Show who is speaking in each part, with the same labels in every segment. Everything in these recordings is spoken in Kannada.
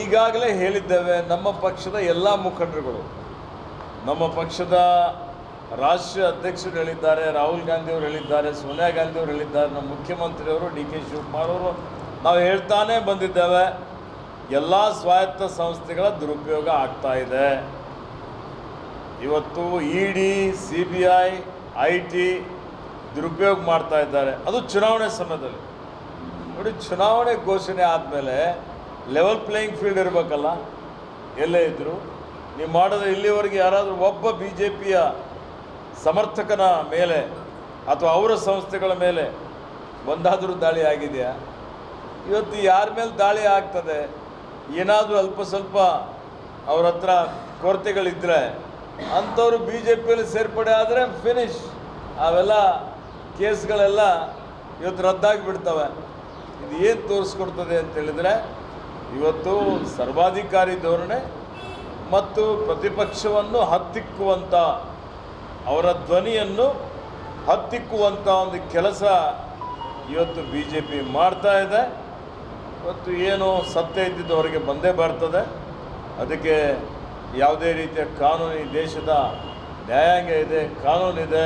Speaker 1: ಈಗಾಗಲೇ ಹೇಳಿದ್ದೇವೆ, ನಮ್ಮ ಪಕ್ಷದ ಎಲ್ಲ ಮುಖಂಡರುಗಳು. ನಮ್ಮ ಪಕ್ಷದ ರಾಷ್ಟ್ರೀಯ ಅಧ್ಯಕ್ಷರು ಹೇಳಿದ್ದಾರೆ, ರಾಹುಲ್ ಗಾಂಧಿ ಅವರು ಹೇಳಿದ್ದಾರೆ, ಸೋನಿಯಾ ಗಾಂಧಿ ಅವರು ಹೇಳಿದ್ದಾರೆ, ನಮ್ಮ ಮುಖ್ಯಮಂತ್ರಿಯವರು, ಡಿ ಕೆ ಶಿವಕುಮಾರ್ ಅವರು. ನಾವು ಹೇಳ್ತಾನೆ ಬಂದಿದ್ದೇವೆ, ಎಲ್ಲ ಸ್ವಾಯತ್ತ ಸಂಸ್ಥೆಗಳ ದುರುಪಯೋಗ ಆಗ್ತಾ ಇದೆ. ಇವತ್ತು E D, C B I I T ದುರುಪಯೋಗ ಮಾಡ್ತಾ ಇದ್ದಾರೆ. ಅದು ಚುನಾವಣೆ ಸಮಯದಲ್ಲಿ. ನೋಡಿ, ಚುನಾವಣೆ ಘೋಷಣೆ ಆದಮೇಲೆ ಲೆವೆಲ್ ಪ್ಲೇಯಿಂಗ್ ಫೀಲ್ಡ್ ಇರಬೇಕಲ್ಲ, ಎಲ್ಲೇ ಇದ್ದರು ನೀವು ಮಾಡಿದ್ರೆ ಇಲ್ಲಿವರೆಗೆ ಯಾರಾದರೂ ಒಬ್ಬ ಬಿ ಜೆ ಪಿಯ ಸಮರ್ಥಕನ ಮೇಲೆ ಅಥವಾ ಅವರ ಸಂಸ್ಥೆಗಳ ಮೇಲೆ ಒಂದಾದರೂ ದಾಳಿ ಆಗಿದೆಯಾ? ಇವತ್ತು ಯಾರ ಮೇಲೆ ದಾಳಿ ಆಗ್ತದೆ? ಏನಾದರೂ ಅಲ್ಪ ಸ್ವಲ್ಪ ಅವ್ರ ಹತ್ರ ಕೊರತೆಗಳಿದ್ದರೆ ಅಂಥವ್ರು ಬಿ ಜೆ ಪಿಯಲ್ಲಿ ಸೇರ್ಪಡೆ ಆದರೆ ಫಿನಿಶ್ ಅವೆಲ್ಲ ಕೇಸ್ಗಳೆಲ್ಲ ಇವತ್ತು ರದ್ದಾಗಿಬಿಡ್ತವೆ. ಇದು ಏನು ತೋರಿಸ್ಕೊಡ್ತದೆ ಅಂತ ಹೇಳಿದರೆ, ಇವತ್ತು ಸರ್ವಾಧಿಕಾರಿ ಧೋರಣೆ ಮತ್ತು ಪ್ರತಿಪಕ್ಷವನ್ನು ಹತ್ತಿಕ್ಕುವಂಥ ಅವರ ಧ್ವನಿಯನ್ನು ಹತ್ತಿಕ್ಕುವಂಥ ಒಂದು ಕೆಲಸ ಇವತ್ತು ಬಿ ಜೆ ಪಿ ಮಾಡ್ತಾ ಇದೆ. ಇವತ್ತು ಏನು ಸತ್ಯ ಇದ್ದಿದ್ದು ಅವರಿಗೆ ಬಂದೇ ಬರ್ತದೆ. ಅದಕ್ಕೆ ಯಾವುದೇ ರೀತಿಯ ಕಾನೂನು ದೇಶದ ನ್ಯಾಯಾಂಗ ಇದೆ, ಕಾನೂನಿದೆ.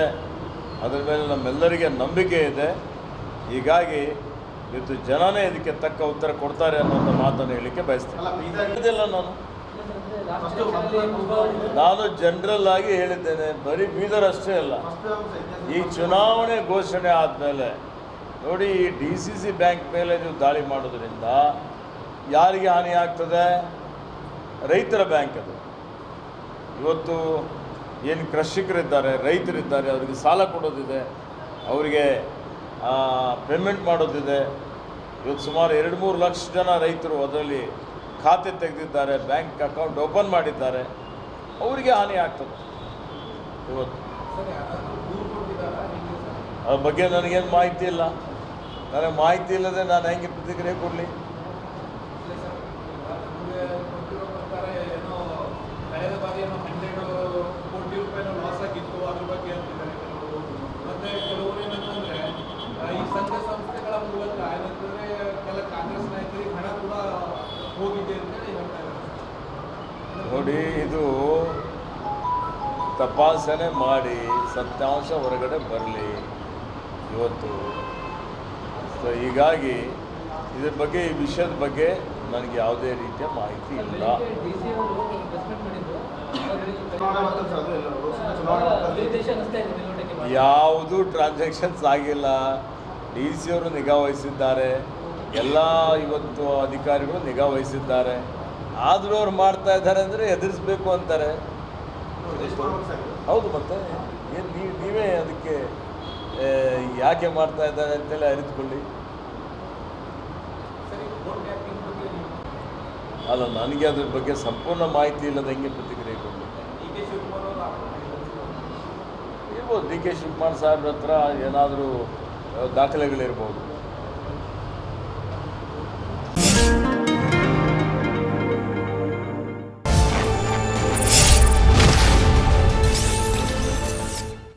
Speaker 1: ಅದರ ಮೇಲೆ ನಮ್ಮೆಲ್ಲರಿಗೆ ನಂಬಿಕೆ ಇದೆ. ಹೀಗಾಗಿ ಇವತ್ತು ಜನನೇ ಇದಕ್ಕೆ ತಕ್ಕ ಉತ್ತರ ಕೊಡ್ತಾರೆ ಅನ್ನೋಂಥ ಮಾತನ್ನು ಹೇಳಲಿಕ್ಕೆ ಬಯಸ್ತೇನೆ. ಇದಿಲ್ಲ ನಾನು? ನಾನು ಜನರಲ್ ಆಗಿ ಹೇಳಿದ್ದೇನೆ ಬರೀ ಬೀದರ್ ಅಷ್ಟೇ ಅಲ್ಲ. ಈ ಚುನಾವಣೆ ಘೋಷಣೆ ಆದಮೇಲೆ ನೋಡಿ ಈ ಡಿ ಸಿ ಸಿ ಬ್ಯಾಂಕ್ ಮೇಲೆ ನೀವು ದಾಳಿ ಮಾಡೋದ್ರಿಂದ ಯಾರಿಗೆ ಹಾನಿ ಆಗ್ತದೆ ರೈತರ ಬ್ಯಾಂಕ್ ಅದು. ಇವತ್ತು ಏನು ಕೃಷಿಕರಿದ್ದಾರೆ, ರೈತರಿದ್ದಾರೆ, ಅವರಿಗೆ ಸಾಲ ಕೊಡೋದಿದೆ, ಅವರಿಗೆ ಪೇಮೆಂಟ್ ಮಾಡೋದಿದೆ. ಇವತ್ತು ಸುಮಾರು ಎರಡು ಮೂರು ಲಕ್ಷ ಜನ ರೈತರು ಅದರಲ್ಲಿ ಖಾತೆ ತೆಗೆದಿದ್ದಾರೆ, ಬ್ಯಾಂಕ್ ಅಕೌಂಟ್ ಓಪನ್ ಮಾಡಿದ್ದಾರೆ. ಅವರಿಗೆ ಹಾನಿ ಆಗ್ತದೆ. ಇವತ್ತು. ಅದ್ರ ಬಗ್ಗೆ ನನಗೇನು ಮಾಹಿತಿ ಇಲ್ಲ. ನನಗೆ ಮಾಹಿತಿ ಇಲ್ಲದೆ ನಾನು ಹೆಂಗೆ ಪ್ರತಿಕ್ರಿಯೆ ಕೊಡಲಿ? ನೋಡಿ ಇದು ತಪಾಸಣೆ ಮಾಡಿ ಸತ್ಯಾಂಶ ಹೊರಗಡೆ ಬರಲಿ ಇವತ್ತು. ಸೊ ಹೀಗಾಗಿ ಇದ್ರ ಬಗ್ಗೆ, ಈ ವಿಷಯದ ಬಗ್ಗೆ ನನಗೆ ಯಾವುದೇ ರೀತಿಯ ಮಾಹಿತಿ ಇಲ್ಲ. ಯಾವುದೂ ಟ್ರಾನ್ಸಾಕ್ಷನ್ಸ್ ಆಗಿಲ್ಲ. ಡಿ ಸಿ ಅವರು ನಿಗಾ ವಹಿಸಿದ್ದಾರೆ. ಎಲ್ಲ ಇವತ್ತು ಅಧಿಕಾರಿಗಳು ನಿಗಾ ವಹಿಸಿದ್ದಾರೆ. ಆದರೂ ಅವ್ರು ಮಾಡ್ತಾ ಇದ್ದಾರೆ ಅಂದರೆ ಎದುರಿಸ್ಬೇಕು ಅಂತಾರೆ. ಹೌದು ಮತ್ತೆ ಏನು ನೀವು ನೀವೇ ಅದಕ್ಕೆ ಯಾಕೆ ಮಾಡ್ತಾ ಇದ್ದಾರೆ ಅಂತೇಳಿ ಅರಿತುಕೊಳ್ಳಿ. ಅಲ್ಲ ನನಗೆ ಅದ್ರ ಬಗ್ಗೆ ಸಂಪೂರ್ಣ ಮಾಹಿತಿ ಇಲ್ಲದ ಹೆಂಗೆ ಪ್ರತಿಕ್ರಿಯೆ ಕೊಡಲಿ
Speaker 2: ಡಿ ಕೆ ಶಿವಕುಮಾರ್ ಅವರು ಆರೋಪ ಮಾಡಿದ್ದಾರೆ
Speaker 1: ಇರ್ಬೋದು ಡಿ ಕೆ ಶಿವಕುಮಾರ್ ಸಾಹೇಬ್ರ ಹತ್ರ ಏನಾದರೂ ದಾಖಲೆಗಳಿರ್ಬೋದು.